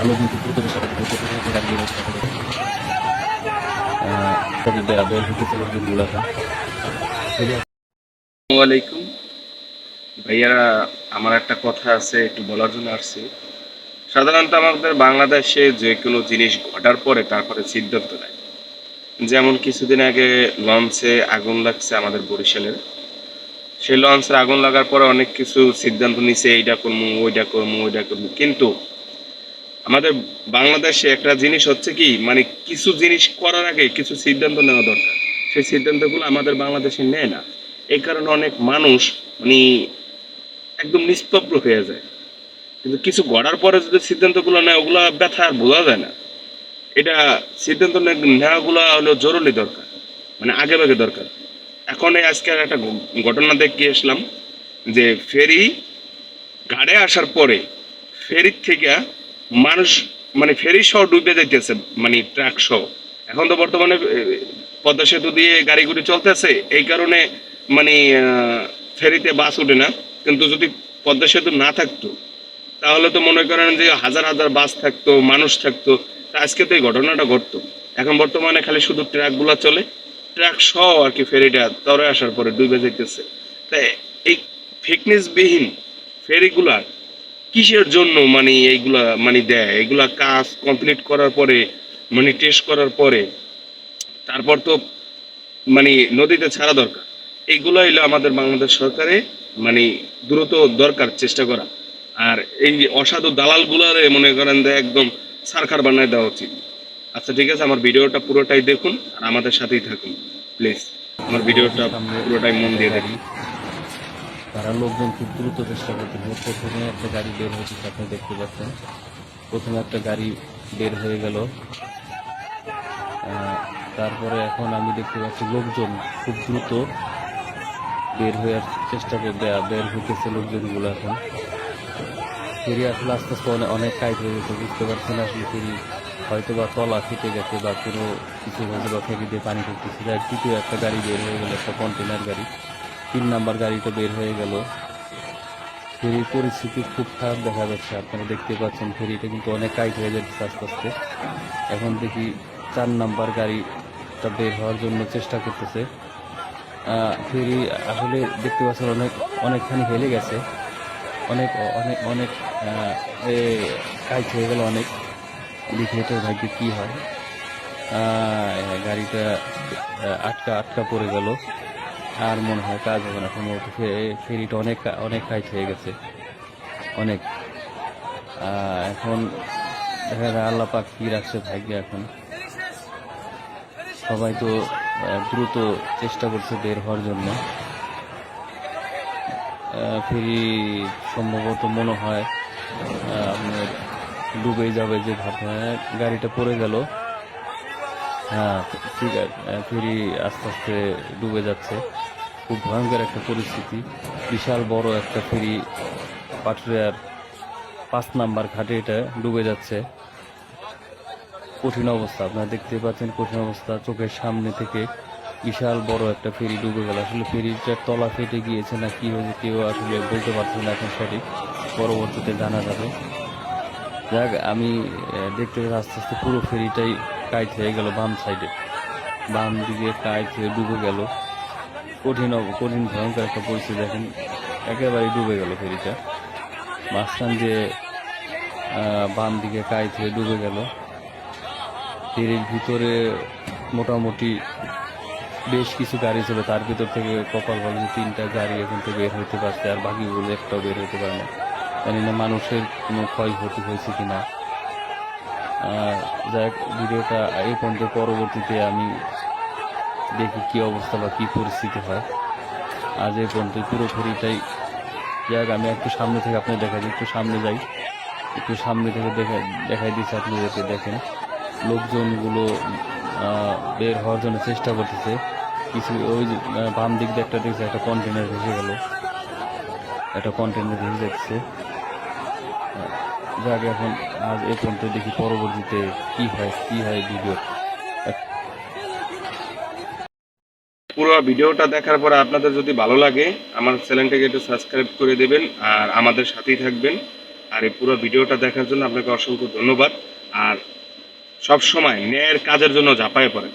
ভালো কিন্তু আলাইকুম। ভাইয়ারা, আমার একটা কথা আছে, একটু বলার জন্য আসছি। সাধারণত আমাদের বাংলাদেশে যে কোনো জিনিস ঘটার পরে তারপরে সিদ্ধান্ত নেয়। যেমন কিছুদিন আগে লঞ্চে আগুন লাগছে আমাদের বরিশালের। সেই লঞ্চের আগুন লাগার পরে অনেক কিছু সিদ্ধান্ত নিছে এইটা করব ওইটা করব ওইটা করব কিন্তু আমাদের বাংলাদেশে একটা জিনিস হচ্ছে কি মানে কিছু জিনিস করার আগে কিছু সিদ্ধান্ত নেওয়া দরকার। সেই সিদ্ধান্তগুলো আমাদের বাংলাদেশে নেয় না। এই কারণে অনেক মানুষ মানে একদম নিষ্পব্র হয়ে যায়। কিন্তু কিছু গড়ার পরে যদি সিদ্ধান্তগুলো নেয়, ওগুলো ব্যথা আর বোঝা যায় না। এটা সিদ্ধান্ত নেওয়াগুলো হলো জরুরি দরকার মানে আগে ভাগে দরকার। এখন এই আজকে একটা ঘটনা দেখে আসলাম যে ফেরি গাড়ে আসার পরে ফেরির থেকে মানুষ মানে ফেরি সহ ডুবে যাইতেছে মানে ট্রাক সহ। এখন তো বর্তমানে পদ্মা সেতু দিয়ে গাড়িগুড়ি চলতেছে, এই কারণে মানে ফেরিতে বাস ওঠে না। কিন্তু যদি পদ্মা সেতু না থাকতো, তাহলে তো মনে করেন যে হাজার হাজার বাস থাকতো, মানুষ থাকতো। আজকে তো এই ঘটনাটা ঘটতো। এখন বর্তমানে খালি শুধু ট্রাকগুলো চলে, ট্রাক সহ আর কি ফেরিটা তরে আসার পরে ডুবে যাইতেছে। তাই এই ফিটনেসবিহীন ফেরিগুলার কিসের জন্য মানে এইগুলা মানে দেয়? এগুলা কাজ কমপ্লিট করার পরে মানে টেস্ট করার পরে, তারপর তো মানে নদীতে ছাড়া দরকার। এইগুলো হইল আমাদের বাংলাদেশ সরকারে মানে দ্রুত দরকার চেষ্টা করা। আর এই অসাধু দালালগুলারে মনে করেন যে একদম সারখার বানায় দেওয়া উচিত। আচ্ছা ঠিক আছে, আমার ভিডিওটা পুরোটাই দেখুন আর আমাদের সাথেই থাকুন। প্লিজ আমার ভিডিওটা পুরোটাই মন দিয়ে দেখুন। তারা লোকজন খুব দ্রুত চেষ্টা করতেছে প্রথমে একটা গাড়ি বের হয়েছে, আপনি দেখতে পাচ্ছেন। প্রথমে একটা গাড়ি বের হয়ে গেল। তারপরে এখন আমি দেখতে পাচ্ছি লোকজন খুব দ্রুত বের হয়ে চেষ্টা করে দেয়া, বের হইতেছে লোকজনগুলো এখন। ফেরি আসলে আস্তে আস্তে অনেক টাইট হয়ে গেছে, বুঝতে পারছেন আসলে ফেরি হয়তো বা তলা ফেটে গেছে বা কোনো কিছু হয়তো বা ফেরি দিয়ে পানি ঢুকতেছে দ্বিতীয় একটা গাড়ি বের হয়ে গেল, একটা কন্টেনার গাড়ি। তিন নাম্বার গাড়িটা বের হয়ে গেল। ফেরির পরিস্থিতি খুব খারাপ দেখা যাচ্ছে। আপনারা দেখতে পাচ্ছেন ফেরিটা কিন্তু অনেক টাইট হয়ে যাচ্ছে আস্তে আস্তে। এখন দেখি চার নাম্বার গাড়িটা বের হওয়ার জন্য চেষ্টা করতেছে। ফেরি আসলে দেখতে পাচ্ছেন অনেক, অনেকখানি হেলে গেছে। অনেক অনেক অনেক টাইট হয়ে গেল অনেক। দেখি এটার ভাগ্যে কী হয়। গাড়িটা আটকা আটকা পড়ে গেল। আর মনে হয় কাজ হবে না সম্ভবত ফেরিটা অনেক অনেক টাইট হয়ে গেছে অনেক। এখন দেখা যায় আল্লাহ পাক কি রাখছে ভাগ্যে এখন। সবাই তো দ্রুত চেষ্টা করছে বের হওয়ার জন্য। ফেরি সম্ভবত মনে হয় আপনার ডুবেই যাবে যে ভাব হ্যাঁ, গাড়িটা পড়ে গেল। হ্যাঁ ঠিক আছে। ফেরি আস্তে আস্তে ডুবে যাচ্ছে। খুব ভয়ঙ্কর একটা পরিস্থিতি। বিশাল বড় একটা ফেরি পাটুরিয়ার পাঁচ নাম্বার ঘাটে এটা ডুবে যাচ্ছে। কঠিন অবস্থা। আপনারা দেখতে পাচ্ছেন কঠিন অবস্থা চোখের সামনে থেকে। বিশাল বড় একটা ফেরি ডুবে গেল। আসলে ফেরিটার তলা ফেটে গিয়েছে না কি হয়েছে কেউ আসলে বলতে পারছে না এখন সঠিক। পরবর্তীতে জানা যাবে। যাক, আমি দেখতে আস্তে আস্তে পুরো ফেরিটাই কাইট হয়ে গেল বাম সাইডে। বাম দিকে কাইট হয়ে ডুবে গেল। কঠিন কঠিন ভয়ঙ্কর একটা পরিস্থিতি দেখেন। একেবারে ডুবে গেল ফেরিটা। মাঝখান আহ, বাম দিকে কাইট হয়ে ডুবে গেল। ফেরির ভিতরে মোটামুটি বেশ কিছু গাড়ি ছিল। তার ভিতর থেকে কপাল ভাবে তিনটা গাড়ি এখন তো বের হইতে পারছে আর বাকিগুলো একটাও বের হইতে পারে না। জানি না মানুষের কোনো ক্ষয়ক্ষতি হয়েছে কিনা। হোক, ভিডিওটা এই পর্যন্ত পরবর্তীতে আমি দেখি কি অবস্থা বা কি পরিস্থিতি হয়। আজ এই পর্যন্ত পুরো ফেরিটাই যাক আমি একটু সামনে থেকে আপনি দেখাই একটু সামনে যাই। একটু সামনে থেকে দেখা দেখাই দিচ্ছি আপনাদেরকে দেখেন। লোকজনগুলো বের হওয়ার জন্য চেষ্টা করতেছে। কিছু ওই বাম দিক দিয়ে একটা দেখছে একটা কন্টেনার ভেসে গেল। একটা কন্টেনার ভেসে যাচ্ছে। যাক, এখন আজ এই পর্যন্ত দেখি পরবর্তীতে কি হয় কি হয় ভিডিও পুরো ভিডিওটা দেখার পরে আপনাদের যদি ভালো লাগে, আমার চ্যানেলটাকে একটু সাবস্ক্রাইব করে দেবেন আর আমাদের সাথেই থাকবেন। আর এই পুরো ভিডিওটা দেখার জন্য আপনাকে অসংখ্য ধন্যবাদ। আর সব সময় ন্যায়ের কাজের জন্য ঝাঁপায় পড়েন।